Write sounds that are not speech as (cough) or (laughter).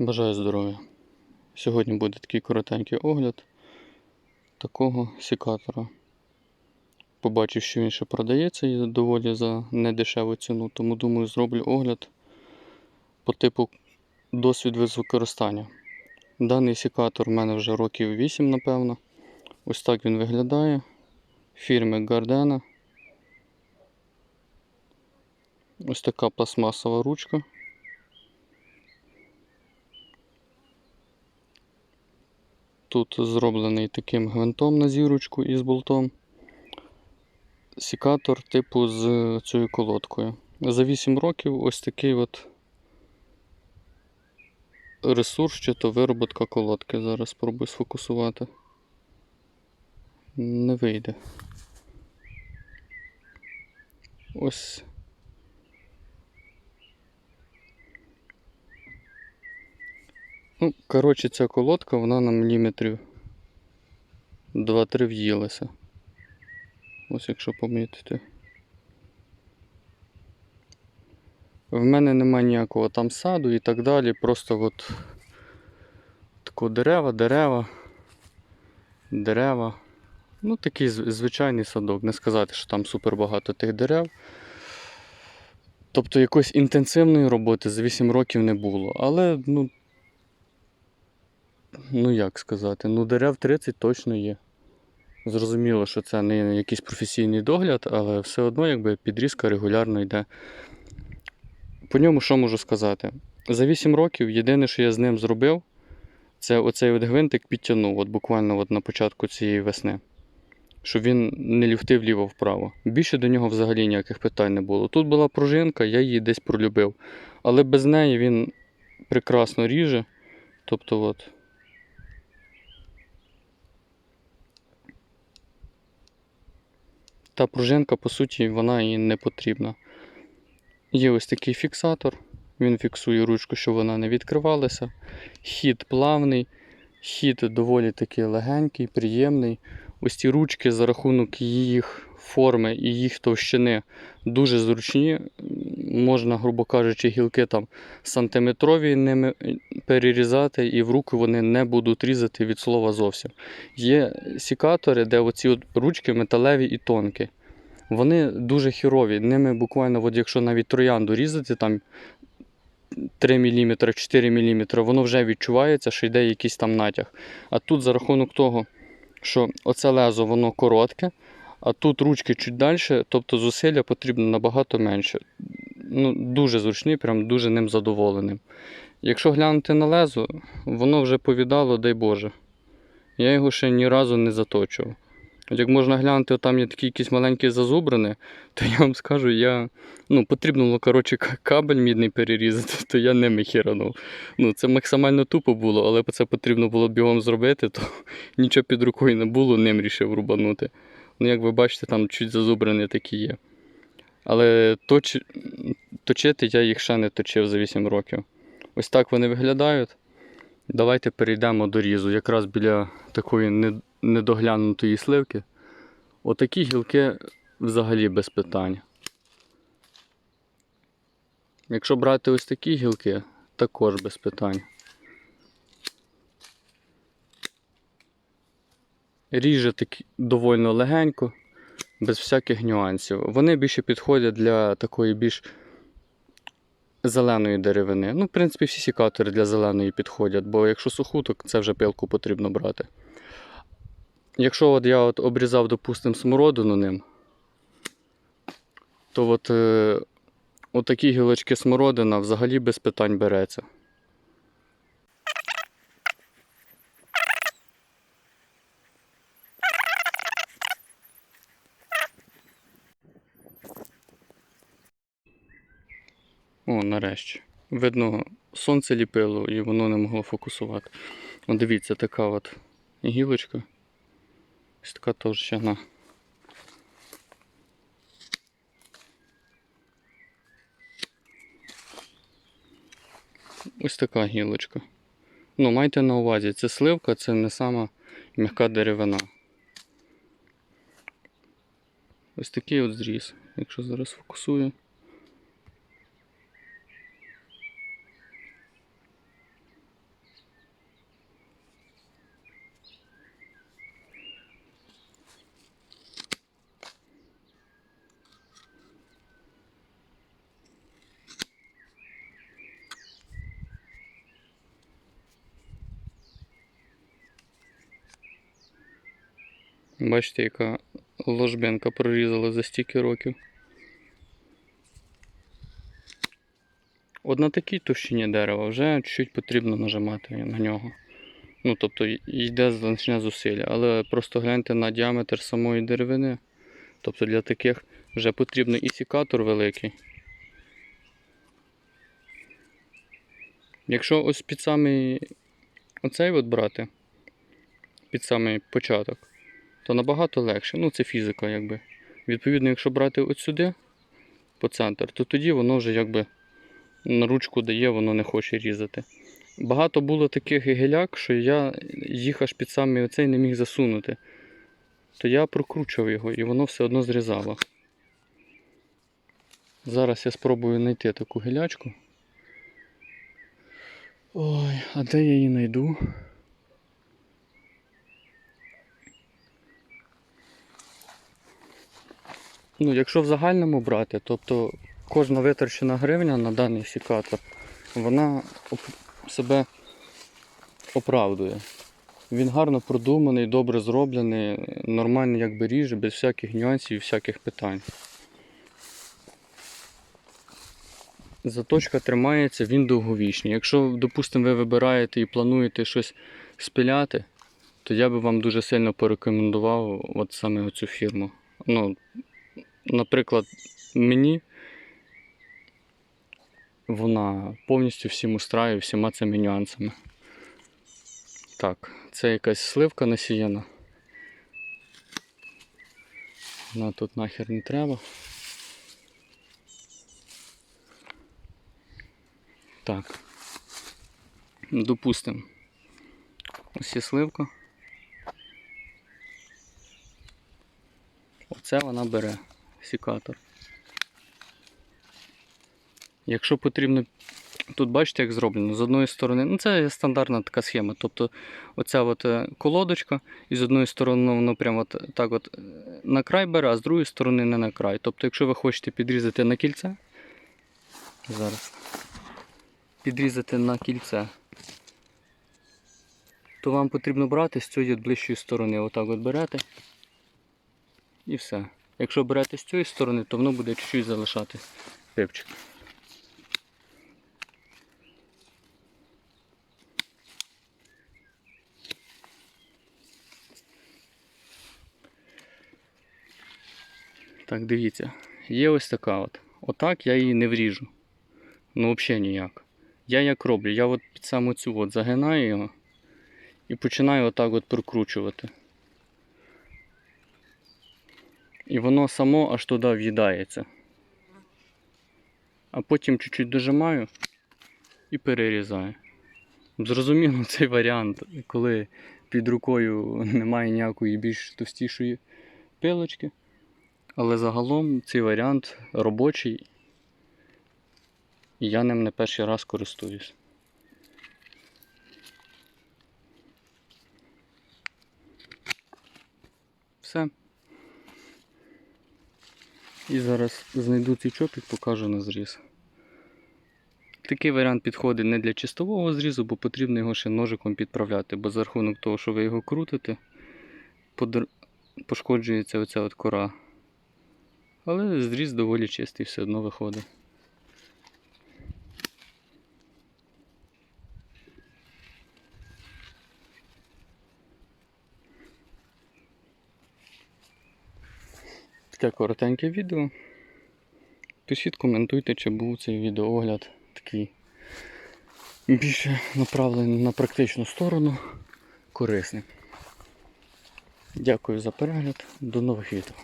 Бажаю здоров'я. Сьогодні буде такий коротенький огляд такого сікатора. Побачив, що він ще продається і доволі за недешеву ціну, тому думаю, зроблю огляд по типу досвід з використання. Даний сікатор в мене вже років 8, напевно. Ось так він виглядає. Фірми Gardena. Ось така пластмасова ручка. Тут зроблений таким гвинтом на зірочку із болтом. Сікатор типу з цією колодкою. За 8 років ось такий от ресурс, чи то вироботка колодки. Зараз спробую сфокусувати. Не вийде. Ось. Ну, коротше, ця колодка, вона на міліметрів 2-3 в'їлася. Ось якщо помітити. В мене немає ніякого там саду і так далі. Просто от тако дерева, дерева, дерева. Ну, такий звичайний садок. Не сказати, що там супер багато тих дерев. Тобто якоїсь інтенсивної роботи за 8 років не було. Але, ну, ну як сказати, ну дерев 30 точно є. Зрозуміло, що це не якийсь професійний догляд, але все одно якби підрізка регулярно йде. По ньому що можу сказати? За 8 років єдине, що я з ним зробив, це оцей от гвинтик підтягнув, от буквально от на початку цієї весни. Щоб він не люфтив вліво-вправо. Більше до нього взагалі ніяких питань не було. Тут була пружинка, я її десь пролюбив. Але без неї він прекрасно ріже. Тобто, от. Та пружинка, по суті, вона і не потрібна. Є ось такий фіксатор. Він фіксує ручку, щоб вона не відкривалася. Хід плавний, хід доволі таки легенький, приємний. Ось ці ручки за рахунок їх форми і їх товщини дуже зручні. Можна, грубо кажучи, гілки там сантиметрові ними е, перерізати, і в руку вони не будуть різати від слова зовсім. Є сікатори, де оці от ручки металеві і тонкі. Вони дуже хірові. Ними буквально, от якщо навіть троянду різати, там 3 мм, 4 мм, воно вже відчувається, що йде якийсь там натяг. А тут за рахунок того, що оце лезо воно коротке, а тут ручки чуть далі, тобто зусилля потрібно набагато менше. Ну, Дуже зручний, прям дуже ним задоволеним. Якщо глянути на лезо, воно вже повідало, дай Боже. Я його ще ні разу не заточував. От Як можна глянути, там є такі якісь маленькі зазубрини, (laughs) то я вам скажу, я ну, потрібно було коротше, кабель мідний перерізати, (laughs) то я ними хіранув. Ну, це максимально тупо було, але це потрібно було бігом зробити, то (laughs) нічого під рукою не було, ним рішив рубанути. Ну, як ви бачите, там чуть зазубрини такі є. Але точ... точити я їх ще не точив за 8 років. Ось так вони виглядають. Давайте перейдемо до різу. Якраз біля такої недоглянутої сливки. Отакі гілки взагалі без питань. Якщо брати ось такі гілки, також без питань. Ріже такі доволі легенько, без всяких нюансів. Вони більше підходять для такої більш зеленої деревини. Ну, в принципі, всі сікатори для зеленої підходять, бо якщо суху, то це вже пилку потрібно брати. Якщо от я от обрізав, допустимо, смородину ним, то от, е, от такі гілочки смородина взагалі без питань береться. О, нарешті. Видно, сонце ліпило і воно не могло фокусувати. О, дивіться, така от гілочка. Ось така товщина. Ось така гілочка. Ну, майте на увазі, це сливка, це не сама м'яка деревина. Ось такий от зріз, якщо зараз фокусую. Бачите, яка ложбинка прорізала за стільки років. От на такій товщині дерева вже чуть-чуть потрібно нажимати на нього. Ну, тобто йде значне зусилля. Але просто гляньте на діаметр самої деревини. Тобто для таких вже потрібно і сікатор великий. Якщо ось під самий оцей от брати, під самий початок, то набагато легше. Ну, це фізика, якби. Відповідно, якщо брати от сюди, по центр, то тоді воно вже якби на ручку дає, воно не хоче різати. Багато було таких геляк, що я їх аж під самий оцей не міг засунути. То я прокручував його і воно все одно зрізало. Зараз я спробую знайти таку гелячку. Ой, а де я її знайду? Ну, якщо в загальному брати, тобто кожна витрачена гривня на даний сікатор, вона себе оправдує. Він гарно продуманий, добре зроблений, нормально якби ріже, без всяких нюансів і всяких питань. Заточка тримається, він довговічний. Якщо, допустимо, ви вибираєте і плануєте щось спиляти, то я би вам дуже сильно порекомендував от саме оцю фірму. Ну, наприклад, мені вона повністю всім устраює всіма цими нюансами. Так, це якась сливка насіяна. Вона тут нахер не треба. Так. Допустимо. Ось є сливка. Оце вона бере сікатор. Якщо потрібно, тут бачите, як зроблено, з одної сторони, ну це стандартна така схема. Тобто оця от е, колодочка, і з одної сторони воно прямо от, так от на край бере, а з другої сторони не на край. Тобто, якщо ви хочете підрізати на кільце, зараз підрізати на кільце, то вам потрібно брати з цієї ближчої сторони. Отак от берете і все. Якщо берете з цієї сторони, то воно буде чуть-чуть залишати пипчик. Так, дивіться, є ось така от. Отак я її не вріжу. Ну, взагалі ніяк. Я як роблю, я от під саму цю от загинаю його і починаю отак от прокручувати. І воно само аж туди в'їдається. А потім чуть-чуть дожимаю і перерізаю. Зрозуміло цей варіант, коли під рукою немає ніякої більш товстішої пилочки. Але загалом цей варіант робочий. І я ним не перший раз користуюсь. Все. І зараз знайду цей чопік, покажу на зріз. Такий варіант підходить не для чистового зрізу, бо потрібно його ще ножиком підправляти, бо за рахунок того, що ви його крутите, пошкоджується оця от кора. Але зріз доволі чистий все одно виходить. Таке коротеньке відео. Пишіть, коментуйте, чи був цей відеоогляд такий більше направлений на практичну сторону, корисний. Дякую за перегляд, до нових відео.